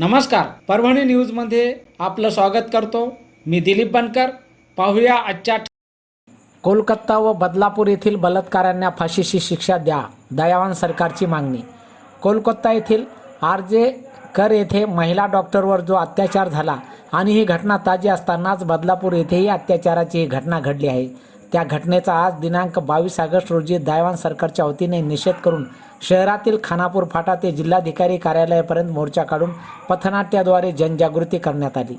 नमस्कार. परभणी न्यूजमध्ये आपलं स्वागत करतो. मी दिलीप बनकर. पाहूया आजच्या कोलकाता व बदलापूर येथील बलात्कारांना फाशीची शिक्षा द्या दयावान सरकारची मागणी. कोलकाता येथील आर जे कर येथे महिला डॉक्टरवर जो अत्याचार झाला आणि ही घटना ताजी असतानाच बदलापूर येथेही अत्याचाराची ही घटना घडली आहे. त्या घटनेचा आज दिनांक बावीस ऑगस्ट रोजी दयावान सरकारच्या वतीने निषेध करून शहरातील खानापूर फाटा ते जिल्हाधिकारी कार्यालयापर्यंत मोर्चा काढून पथनाट्याद्वारे जनजागृती करण्यात आली.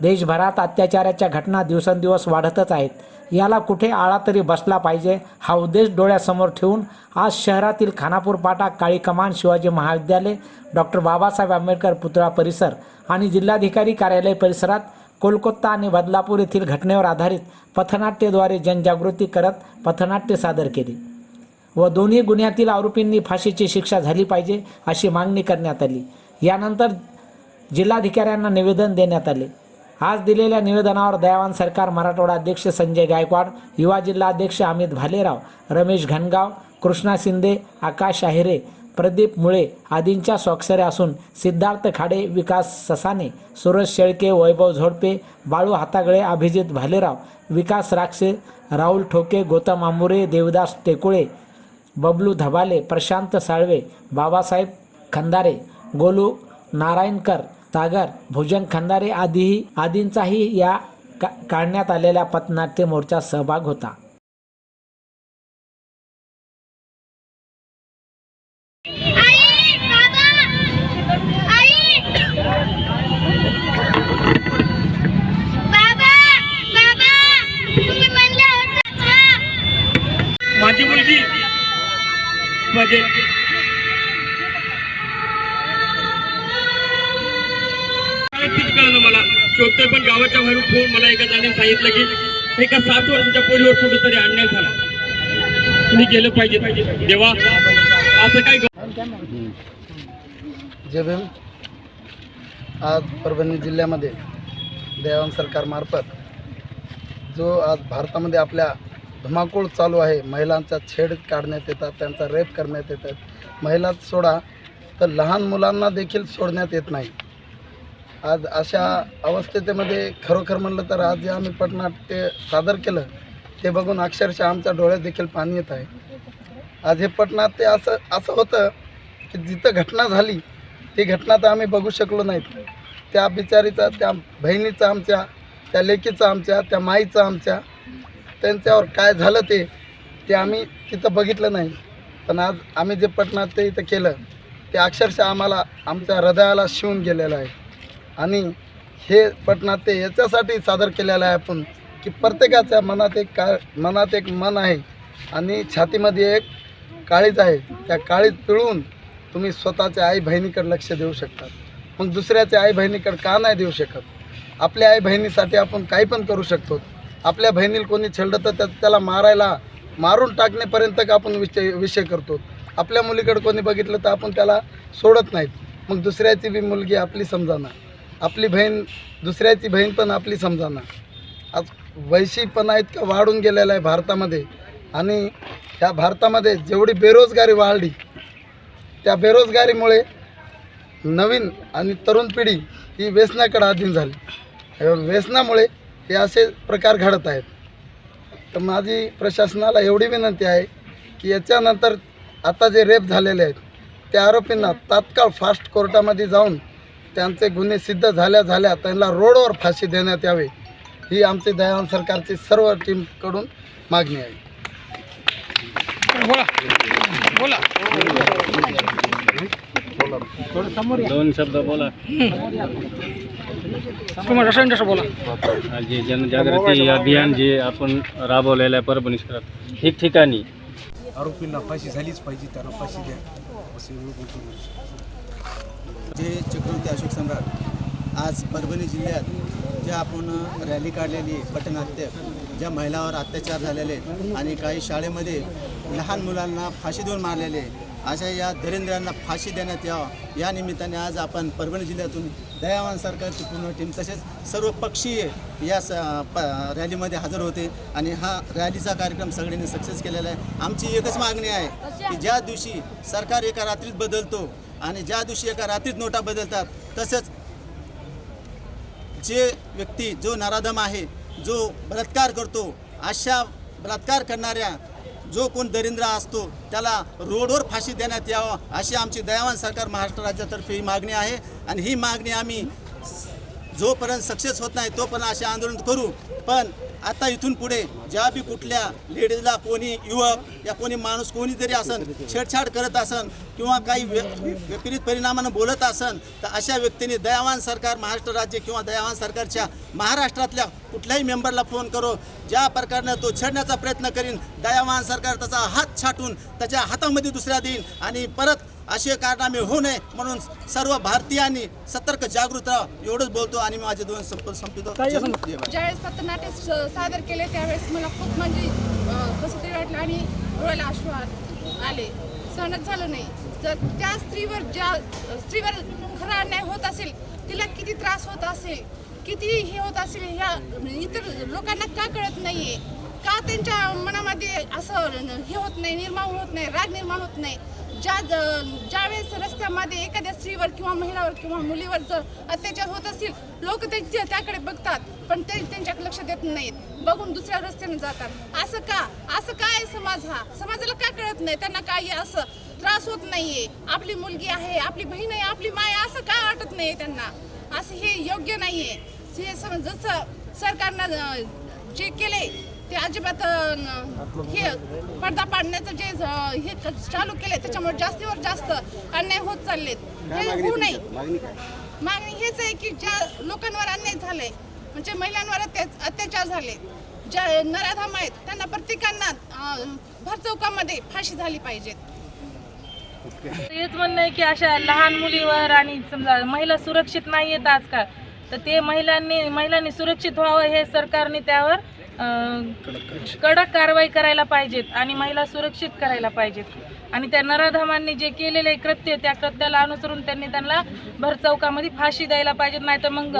देशभरात अत्याचाराच्या घटना दिवसेंदिवस वाढतच आहेत. याला कुठे आळा तरी बसला पाहिजे हा उद्देश डोळ्यासमोर ठेवून आज शहरातील खानापूर पाटा काळी कमान शिवाजी महाविद्यालय डॉक्टर बाबासाहेब आंबेडकर पुतळा परिसर आणि जिल्हाधिकारी कार्यालय परिसरात कोलकाता आणि बदलापूर येथील घटनेवर आधारित पथनाट्यद्वारे जनजागृती करत पथनाट्य सादर केली. व दोन्ही गुन्ह्यातील आरोपींनी फाशीची शिक्षा झाली पाहिजे अशी मागणी करण्यात आली. यानंतर जिल्हाधिकाऱ्यांना निवेदन देण्यात आले. आज दिलेल्या निवेदनावर दयावान सरकार मराठवाडा अध्यक्ष संजय गायकवाड युवा जिल्हाध्यक्ष अमित भालेराव रमेश घनगाव कृष्णा शिंदे आकाश आहिरे प्रदीप मुळे आदींच्या स्वाक्षऱ्या असून सिद्धार्थ खाडे विकास ससाने सुरज शेळके वैभव झोडपे बाळू हातागळे अभिजित भालेराव विकास राक्षे राहुल ठोके गौतम आंबुरे देवदास टेकुळे बबलू धबाले प्रशांत साळवे बाबासाहेब खंदारे गोलू नारायणकर सागर भुजन खंदारे आदीही आदींचाही या का काढण्यात आलेल्या पथनाट्य मोर्चात सहभाग होता आई बाबा आई बाबा बाबा तुम्ही म्हणले होते माझी मुलगी पाहिजे. मला. शोधतोय पण गावाच्या बाहेरून फोन मला एका जणांनी सांगितलं की एका सात वर्षाच्या पोरीवर कुठेतरी अन्याय झाला. तुम्ही गेलं पाहिजे. देवा असं काय जे भीम आज परभणी जिल्ह्यामध्ये देवान सरकारमार्फत जो आज भारतामध्ये आपल्या धुमाकूळ चालू आहे. महिलांचा छेड काढण्यात येतात त्यांचा रेप करण्यात येतात. महिला सोडा तर लहान मुलांना देखील सोडण्यात येत नाही. आज अशा अवस्थेमध्ये खरोखर म्हणलं तर आज जे आम्ही पटनाट्य सादर केलं ते बघून अक्षरशः आमच्या डोळ्यात देखील पाणी येत आहे. आज हे पटनाट्य असं असं होतं की जिथं घटना झाली ती घटना तर आम्ही बघू शकलो नाहीत. त्या बिचारीचा त्या बहिणीचा आमच्या त्या लेकीचा आमच्या त्या माईचा आमच्या त्यांच्यावर काय झालं ते ते आम्ही तिथं बघितलं नाही. पण आज आम्ही जे पटनाट्य इथं केलं ते अक्षरशः आम्हाला आमच्या हृदयाला शिवून गेलेलं आहे. आणि हे पटनाट्य याच्यासाठी सादर केलेलं आहे आपण की प्रत्येकाच्या मनात एक का मनात एक मन आहे. आणि छातीमध्ये एक काळीज आहे. त्या काळीज पिळून तुम्ही स्वतःच्या आई बहिणीकडे लक्ष देऊ शकता मग दुसऱ्याच्या आई बहिणीकडे का नाही देऊ शकत? आपल्या आई बहिणीसाठी आपण काही पण करू शकतो. आपल्या बहिणीला कोणी छेडलं तर त्याला मारायला मारून टाकण्यापर्यंत का आपण विषय विषय करतो? आपल्या मुलीकडे कोणी बघितलं तर आपण त्याला सोडत नाहीत. मग दुसऱ्याची बी मुलगी आपली समजाना. आपली बहीण दुसऱ्याची बहीण पण आपली समजाना. आज वैशीपणा इतका वाढून गेलेला आहे भारतामध्ये. आणि ह्या भारतामध्ये जेवढी बेरोजगारी वाढली त्या बेरोजगारीमुळे नवीन आणि तरुण पिढी ही व्यसनाकडे अधीन झाली. व्यसनामुळे हे असे प्रकार घडत आहेत. तर माझी प्रशासनाला एवढी विनंती आहे की याच्यानंतर आता जे रेप झालेले आहेत त्या आरोपींना तात्काळ फास्ट कोर्टामध्ये जाऊन त्यांचे गुन्हे सिद्ध झाल्या झाल्या त्यांना रोडवर फाशी देण्यात यावे ही आमची दयान सरकारची सर्व टीमकडून मागणी आहे. दोन शब्द बोला. जे जनजागृती अभियान जे आपण राबवलेलं आहे परभणी शहरात ठिकठिकाणी आरोपींना फाशी झालीच पाहिजे त्यांना फाशी द्या असे जे चक्रवर्ती अशोक सम्राट आज परभणी जिल्ह्यात जे आपण रॅली काढलेली आहे, पटनाट्य ज्या महिलावर अत्याचार झालेले आहेत आणि काही शाळेमध्ये लहान मुलांना फाशी देऊन मारलेले अशा या धरेंद्रांना फाशी देण्यात यावं. या निमित्ताने आज आपण परभणी जिल्ह्यातून दयावान सरकारची पूर्ण टीम तसेच सर्व पक्षीय या स प रॅलीमध्ये हजर होते आणि हा रॅलीचा कार्यक्रम सगळ्यांनी सक्सेस केलेला आहे. आमची एकच मागणी आहे की ज्या दिवशी सरकार एका रात्रीत बदलतो आणि ज्या दिवशी एका रात्रीत नोटा बदलतात तसंच जे व्यक्ती जो नराधम आहे जो बलात्कार करतो अशा बलात्कार करणाऱ्या जो कोण दरिंद्र असतो त्याला रोडवर फाशी देण्यात यावं अशी आमची दयावान सरकार महाराष्ट्र राज्यातर्फे ही मागणी आहे. आणि ही मागणी आम्ही जोपर्यंत सक्सेस होत नाही तोपर्यंत असे आंदोलन करू. पण आता इथून पुढे ज्या बी कुठल्या लेडीजला कोणी युवक या कोणी माणूस कोणीतरी असन छेडछाड करत असन किंवा काही विपरीत परिणामानं बोलत असन तर अशा व्यक्तींनी दयावान सरकार महाराष्ट्र राज्य किंवा दयावान सरकारच्या महाराष्ट्रातल्या कुठल्याही मेंबरला फोन करो ज्या प्रकारनं तो छेडण्याचा प्रयत्न करीन दयावान सरकार त्याचा हात छाटून त्याच्या हातामध्ये दुसऱ्या देईन आणि परत असे कारनामे होऊ नये म्हणून सर्व भारतीयांनी सतर्क जागृत राहा. एवढंच बोलतो आणि मी माझे दोन संप संपितो. भारत. ज्यावेळेस पथनाट्य स- सादर केले त्यावेळेस मला खूप म्हणजे कसं तरी वाटलं आणि डोळ्याला अश्रू आ- आले. सहनच झालं नाही. जर त्या स्त्रीवर ज्या स्त्रीवर खरा अन्याय होत असेल तिला किती त्रास होत असेल किती हे होत असेल ह्या इतर लोकांना का कळत नाहीये? त्यांच्या मनामध्ये असं हे होत नाही निर्माण होत नाही राग निर्माण होत नाही. ज्या ज्यावेळेस रस्त्यामध्ये एखाद्या स्त्रीवर किंवा महिलावर किंवा मुलीवर जर अत्याचार होत असतील लोक त्यांच्या त्याकडे बघतात पण ते त्यांच्याकडे लक्ष देत नाहीत. बघून दुसऱ्या रस्त्याने जातात. असं का? असं काय आहे समाज हा? समाजाला का कळत नाही? त्यांना काय असं? त्रास होत नाहीये. आपली मुलगी आहे आपली बहीण आहे आपली माय असं का वाटत नाही त्यांना? असं हे योग्य नाहीये. हे जसं सरकारनं जे केले ते अजिबात हे पडदा पाडण्याचं जे हे क- चालू केले त्याच्यामुळे जास्तीवर जास्त अन्याय होत चाललेत. हे होऊ नये. मागणी हेच आहे की ज्या लोकांवर अन्याय झाले म्हणजे महिलांवर अत्या- अत्याचार झाले ज्या नराधाम आहेत त्यांना प्रत्येकांना भरचौकामध्ये फाशी झाली पाहिजेत. हेच म्हणणं आहे की अशा लहान मुलीवर आणि समजा महिला सुरक्षित नाही आहेत आजकाल तर ते महिलांनी महिलांनी सुरक्षित व्हावं हे सरकारने त्यावर कडक कारवाई. करायला पाहिजेत आणि महिला सुरक्षित करायला पाहिजेत. आणि त्या नराधमांनी जे केलेले कृत्य त्या कृत्याला अनुसरून त्यांनी त्यांना भरचौकामध्ये फाशी द्यायला पाहिजेत. नाही तर मग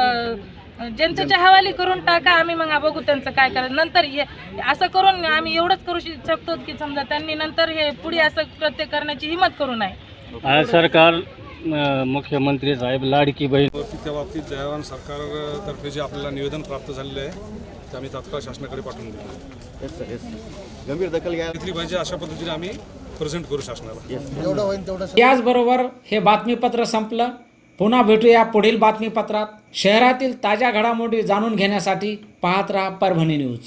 जनतेच्या हवाली करून टाका. आम्ही मग बघू त्यांचं काय करायचं. नंतर हे असं करून आम्ही एवढंच करू शकतो की समजा त्यांनी नंतर हे पुढे असं कृत्य करण्याची हिंमत करू नये. सरकार मुख्यमंत्री साहेब लाडकी बहीण. त्या बाबतीत दयावान सरकारतर्फे जे आपल्याला निवेदन प्राप्त झालेलं आहे ते आम्ही तात्काळ शासनाकडे पाठवून दिलं गंभीर दखल घ्या. घेतली पाहिजे अशा पद्धतीने आम्ही प्रेझेंट करू शासनाला. जेवढं होईल तेवढं याचबरोबर हे बातमीपत्र संपलं. पुन्हा भेटूया पुढील बातमीपत्रात. शहरातील ताज्या घडामोडी जाणून घेण्यासाठी पाहत राहा परभणी न्यूज.